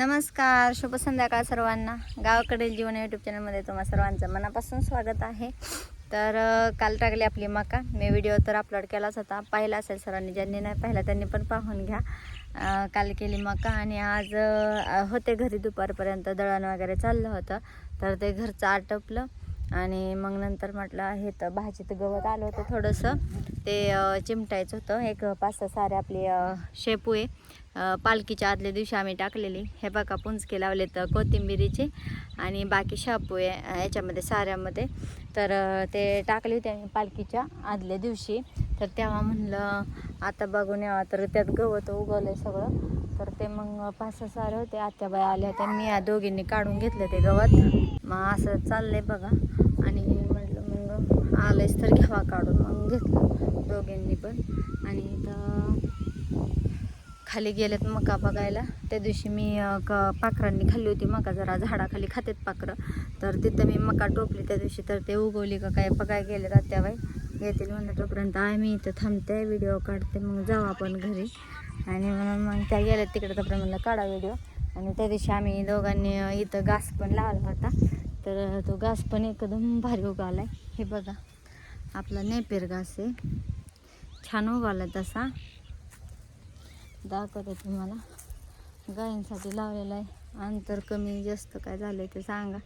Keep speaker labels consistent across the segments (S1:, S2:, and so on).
S1: नमस्कार शुभ संध्याकाळ सर्वांना. गावाकडील जीवन यूट्यूब चॅनलमध्ये तुम्हा सर्वांचं मनापासून स्वागत आहे. तर काल टाकली आपली मका. मी व्हिडिओ तर अपलोड केलाच होता. पाहिला असेल सर्वांनी. ज्यांनी नाही पाहिला त्यांनी पण पाहून घ्या. काल केली मका आणि आज होते घरी दुपारपर्यंत. दळण वगैरे चाललं होतं. तर ते घरचं आटपलं. आणि मग नंतर म्हटलं हे तर भाजीत गवत आलं होतं थोडंसं. ते चिमटायचं होतं. एक पाच सहा सारे आपले शेपू आहे. पालखीच्या आदल्या दिवशी आम्ही टाकलेली. हे बघा पुंजके लावले तर कोथिंबिरीचे आणि बाकी शापू आहे याच्यामध्ये साऱ्यामध्ये. तर ते टाकले होते आम्ही पालखीच्या आदल्या दिवशी. तर तेव्हा म्हणलं आता बघून यावं. तर त्यात गवत उगवलं सगळं. तर ते मग पाच सहा सारे होते. आत्याबाई आल्या होत्या. मी या दोघींनी काढून घेतलं ते गवत. मग असं चाललंय बघा. आणि म्हटलं मग आलंच तर घ्यावा काढून. मग घेतलं दोघींनी पण. आणि इथं खाली गेलेत मका बघायला. त्या दिवशी मी क पाखरांनी खाल्ली होती मका. जरा झाडाखाली खातेत पाखरं. तर तिथं मी मका टोपली त्या दिवशी. तर ते उगवली का काय बघाय गेलेत आत्याबाई. येतील म्हणलं तोपर्यंत. आहे मी इथं थांबते व्हिडिओ काढते. मग जाऊ आपण घरी. आणि म्हणून मग त्या गेल्या तिकडे तर म्हणलं काढा व्हिडिओ आणि त्या दिवशी आम्ही दोघांनी इथं घास पण लावला होता. तर तो घास पण एकदम भारी उगाला आहे हे बघा आपला नेपेर घास आहे. छान उगाला तसा. दाखवते तुम्हाला. गायींसाठी लावलेला आहे. अंतर कमी जास्त काय झालं ते सांगा.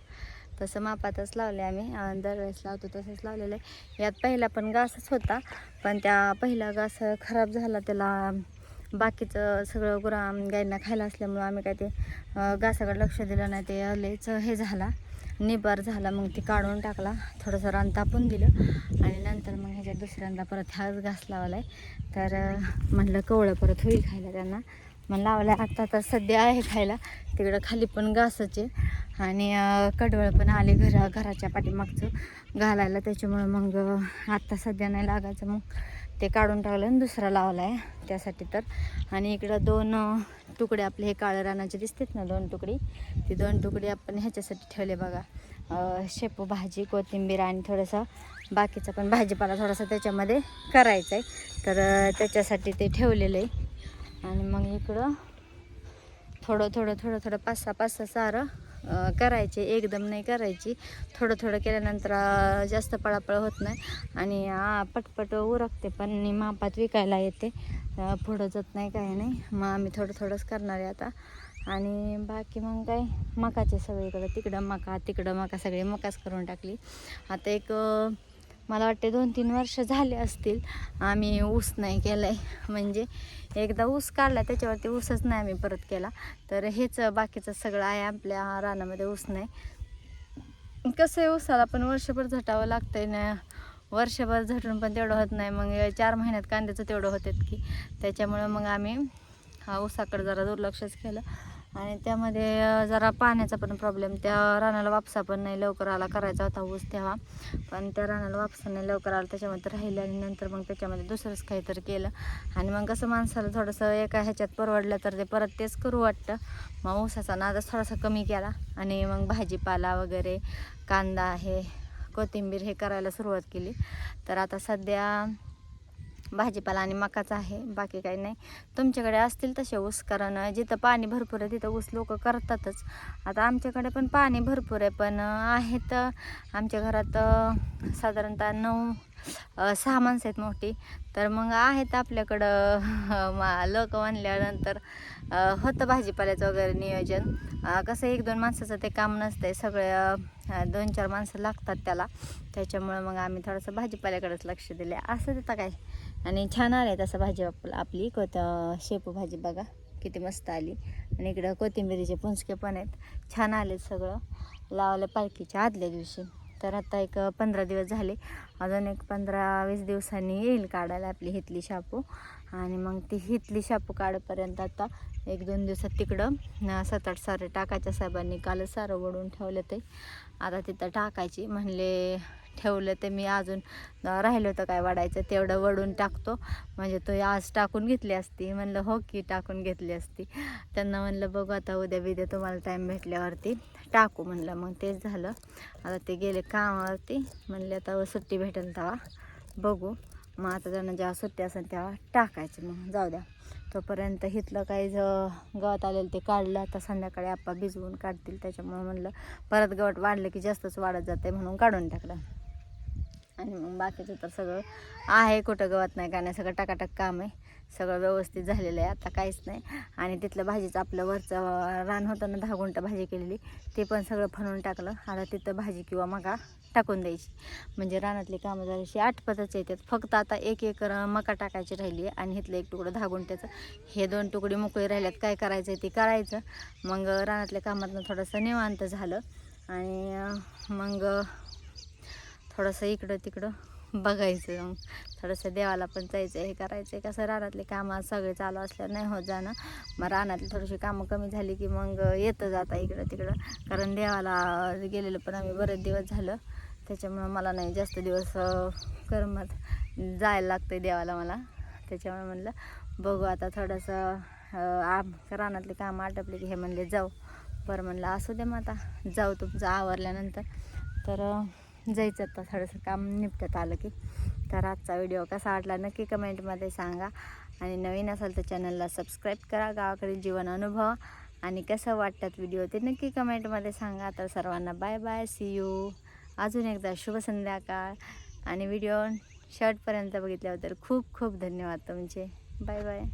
S1: तसं मापातच लावले आम्ही. दरवेळेस लावतो तसंच लावलेलं आहे. यात पहिला पण घासच होता. पण त्या पहिला घास खराब झाला त्याला बाकीचं सगळं गुरा गायींना खायला असल्यामुळं आम्ही काय ते घासाकडे लक्ष दिलं नाही. ते लयच हे झाला निबार झाला मग ती काढून टाकला. थोडंसं रान तापून दिलं. आणि नंतर मग ह्याच्यात दुसऱ्यांदा परत हाच घास लावला आहे तर म्हटलं म्हणलं कवळं परत होईल खायला त्यांना. मग लावला आता तर सध्या आहे खायला. तिकडं खाली पण घासाचे. आणि कडवळ पण आले घरा घराच्या पाठीमागचं. घालायला त्याच्यामुळं मग आत्ता सध्या नाही लागायचं. मग ते काढून टाकलं आणि दुसरा लावला आहे त्यासाठी तर. आणि इकडं दोन तुकडे आपले हे काळ्या रानाचे दिसतात ना दोन तुकडी. ती दोन तुकडी आपण ह्याच्यासाठी ठेवले बघा. शेपू भाजी कोथिंबीर आणि थोडंसं बाकीचा पण भाजीपाला थोडासा त्याच्यामध्ये करायचा आहे तर त्याच्यासाठी ते ठेवलेलं. आहे आणि मग इकडं थोडं थोडं थोडं थोडं पाच सहा पाच सहा सारं करायचे एकदम नाही करायची. थोडं थोडं केल्यानंतर जास्त पळापळ होत नाही. आणि पटपट उरकते पण मी मापात विकायला येते. पुढं जात नाही काही नाही. मग आम्ही थोडं थोडंच करणार आहे आता. आणि बाकी मग काय? मकाचे सगळीकडं. तिकडं मका तिकडं मका सगळी मकाच करून टाकली. आता एक मला वाटते दोन तीन वर्ष झाले असतील. आम्ही ऊस नाही केला आहे म्हणजे एकदा ऊस काढला त्याच्यावरती ऊसच नाही आम्ही परत केला. तर हेच बाकीचं सगळं आहे. आपल्या रानामध्ये ऊस नाही. कसं आहे ऊसाला पण वर्षभर झटावं लागतं आहे ना. वर्षभर झटून पण तेवढं होत नाही. मग चार महिन्यात कांद्याचं तेवढं होतात की. त्याच्यामुळं मग आम्ही हा ऊसाकडे जरा दुर्लक्षच केलं. आणि त्यामध्ये जरा पाण्याचा पण प्रॉब्लेम त्या रानाला वापसा पण नाही लवकर आला करायचा होता ऊस तेव्हा. पण त्या रानाला वापसा नाही लवकर आला त्याच्यामध्ये राहिलं आणि नंतर मग त्याच्यामध्ये दुसरंच काहीतरी केलं. आणि मग कसं माणसाला थोडंसं एका ह्याच्यात परवडलं तर ते परत तेच करू वाटतं. मग ऊसाचा नादच थोडासा कमी केला आणि मग भाजीपाला वगैरे कांदा हे कोथिंबीर हे करायला सुरुवात केली. तर आता सध्या भाजीपाला आणि मकाचा आहे बाकी काही नाही. तुमच्याकडे असतील तसे ऊस कारण जिथं पाणी भरपूर आहे तिथं ऊस लोक करतातच. आता आमच्याकडे पण पाणी भरपूर आहे पण आहेत आमच्या घरात साधारणतः नऊ सहा माणसं आहेत मोठी. तर मग आहेत आपल्याकडं लोक म्हणल्यानंतर होतं भाजीपाल्याचं वगैरे नियोजन. कसं एक दोन माणसाचं ते काम नसतंय सगळे दोन चार माणसं लागतात त्याला. त्याच्यामुळं मग आम्ही थोडंसं भाजीपाल्याकडेच लक्ष दिले असं देता काय? आणि छान आलं आहे तसं भाजी आपली कोत शेपू भाजी बघा किती मस्त आली. आणि इकडं कोथिंबिरीचे पुंचके पण आहेत. छान आले सगळं. लावलं पालखीच्या आदल्या दिवशी. तर आता एक पंधरा दिवस झाले. अजून एक पंधरा वीस दिवसांनी येईल काढायला आपली हितली शापू. आणि मग ती हितली शापू काढपर्यंत आता एक दोन दिवसात तिकडं सत सात आठ सारे टाकायच्या साहेबांनी. कालच सारं वडून ठेवलं ते. आता तिथं टाकायची. म्हणले ठेवलं ते मी अजून राहिलं होतं काय वाढायचं तेवढं वडून टाकतो. म्हणजे तो आज टाकून घेतली असती. म्हणलं हो की टाकून घेतली असती. त्यांना म्हणलं बघू आता उद्या बिद्या तुम्हाला टाईम भेटल्यावरती टाकू. म्हणलं मग तेच झालं. आता ते गेले कामावरती. म्हणले आता सुट्टी भेटेल तेव्हा बघू. मग आता त्यांना जेव्हा सुट्टी असेल तेव्हा टाकायची. मग जाऊ द्या. तोपर्यंत हिथलं काही ज- गवत आलेलं ते काढलं. आता संध्याकाळी आप्पा भिजवून काढतील. त्याच्यामुळं म्हणलं परत गवत वाढलं की जास्तच वाढत जाते म्हणून काढून टाकलं. आणि मग बाकीचं तर सगळं आहे कुठं गवत नाही काय नाही सगळं टाकाटाक काम आहे. सगळं व्यवस्थित झालेलं आहे आता काहीच नाही. आणि तिथलं भाजीचं आपलं वरचं रान होतं ना दहा गुंठं भाजी केलेली ते पण सगळं फणून टाकलं. आता तिथं भाजी किंवा मका टाकून द्यायची. म्हणजे रानातली कामं झाल्याशी आठपतच येतात. फक्त आता एक एकर मका टाकायची राहिली आहे आणि इथलं एक तुकडं दहा गुंठ्याचं. हे दोन तुकडे मोकळे राहिल्यात काय करायचं आहे ते करायचं. मग रानातल्या कामातनं थोडंसं निवांत झालं. आणि मग थोडंसं इकडं तिकडं बघायचं. मग थोडंसं देवाला पण जायचं हे करायचं कसं रानातले कामं सगळे चालू असल्या नाही होत जाणं. मग रानातली थोडीशी कामं कमी झाली की मग येतं जाता इकडं तिकडं. कारण देवाला गेलेलं पण आम्ही बरेच दिवस झालं. त्याच्यामुळं मला नाही जास्त दिवस करमत. जायला लागतं देवाला मला. त्याच्यामुळे म्हणलं बघू आता थोडंसं आम रानातले कामं आटपले की हे म्हणले जाऊ. बरं म्हणलं असू दे मग आता. जाऊ तुमचं आवरल्यानंतर. तर जायचं आता थोडंसं काम निपटत आलं की. तर आजचा व्हिडिओ कसा वाटला नक्की कमेंटमध्ये सांगा. आणि नवीन असाल तर चॅनलला सबस्क्राईब करा गावाकडील जीवन अनुभव. आणि कसं वाटतात व्हिडिओ ते नक्की कमेंटमध्ये सांगा. तर सर्वांना बाय बाय सी यू अजून एकदा शुभ संध्याकाळ. आणि व्हिडिओ शर्टपर्यंत बघितल्याबद्दल खूप खूप धन्यवाद तुमचे. Bye bye